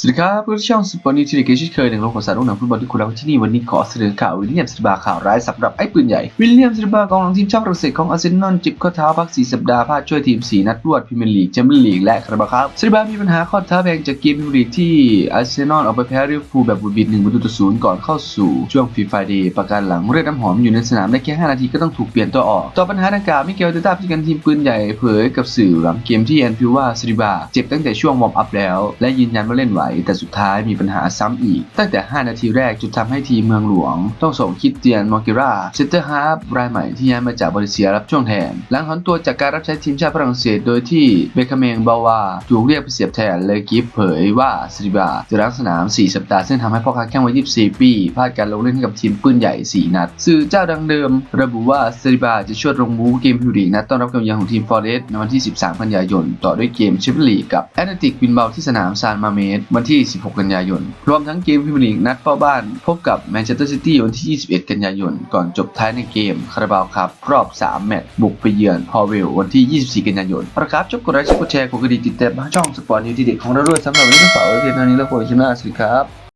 สวัสดีครับผู้ช่องสปอร์ตนิวทีเด็กเช่เคยหนึ่งโลกของสารลูกหนังฟุตบอลที่คุณรักที่นี่วันนี้ขอเสนอข่าววิลเลียมสลิบาข่าวร้ายสำหรับไอ้ปืนใหญ่ วิลเลียมสลิบากองหลังทีมชาติฝรั่งเศสของอาร์เซนอลจิบข้อเท้าพัก 4 สัปดาห์พลาดช่วยทีม 4 นัดรวดพรีเมียร์ลีกแชมเปี้ยนลีกและคาราบาครับสลิบามีปัญหาข้อเท้าแพงจากเกมพรีเมียร์ลีกที่อาร์เซนอลเอาไปแพ้ลิเวอร์พูลแบบบุดบิด1ประตูต่อศูนย์ก่อนเข้าสู่ช่วงฟรีไฟเดย์ประการหลังเลือดน้ำหอมอยู่ในสนามได้แค่ 5 นาทีก็ต้องถูกเปลี่ยนตัวออก ต่อปัญหาดังกล่าวมิเกลเดต้าผู้จัดการทีมปืนใหญ่เผยกับสื่อหลังเกมที่แอนฟิลว่าสลิบาเจ็บตั้งแต่ช่วงวอร์มอัพแล้วและยืนยันว่าเล่นไหวแต่สุดท้ายมีปัญหาซ้ำอีก ตั้งแต่ 5 นาทีแรกจุดทำให้ทีมเมืองหลวง ต้องส่งคิดเตียนมอกิราเซนเตอร์ฮาร์ฟรายใหม่ที่ย้ายมาจากบริเซียรับช่วงแทน หลังถอนตัวจากการรับใช้ทีมชาติฝรั่งเศสโดยที่เบคเมงบาวาถูกเรียกไปเสียบแทนเลยกิฟเผยว่าสลิบาจะรักสนาม 4 สัปดาห์ซึ่งทำให้พ่อค้าแข้งวัย 24 ปีพลาดการลงเล่นให้กับทีมปืนใหญ่ 4 นัด สื่อเจ้าดังเดิม ระบุว่าสลิบาจะช่วดลงบูเกมพิวรีนัดต้อนรับกำลังของทีมฟอร์เรสต์ในวันที่ 13 กันยายน ต่อด้วยเกมแชมเปี้ยนลีกกับแอตเลติกบินเบาที่สนามซานมาเมสวันที่ 16 กันยายน รวมทั้งเกมพรีเมียร์ลีกนัดเฝ้าบ้าน พบกับแมนเชสเตอร์ซิตี้วันที่ 21 กันยายน ก่อนจบท้ายในเกมคาราบาวครับรอบ 3 แมตช์บุกไปเยือนพอเวลวันที่ 24 กันยายน ประครับจบกดไลค์กดแชร์กดกระดิ่งติดตามช่องสปอร์ตนิวทีเด็กของเราด้วยสำหรับวันนี้ก็ฝากไว้เพียงเท่านี้แล้วพบกันคลิปหน้าสวัสดีครับ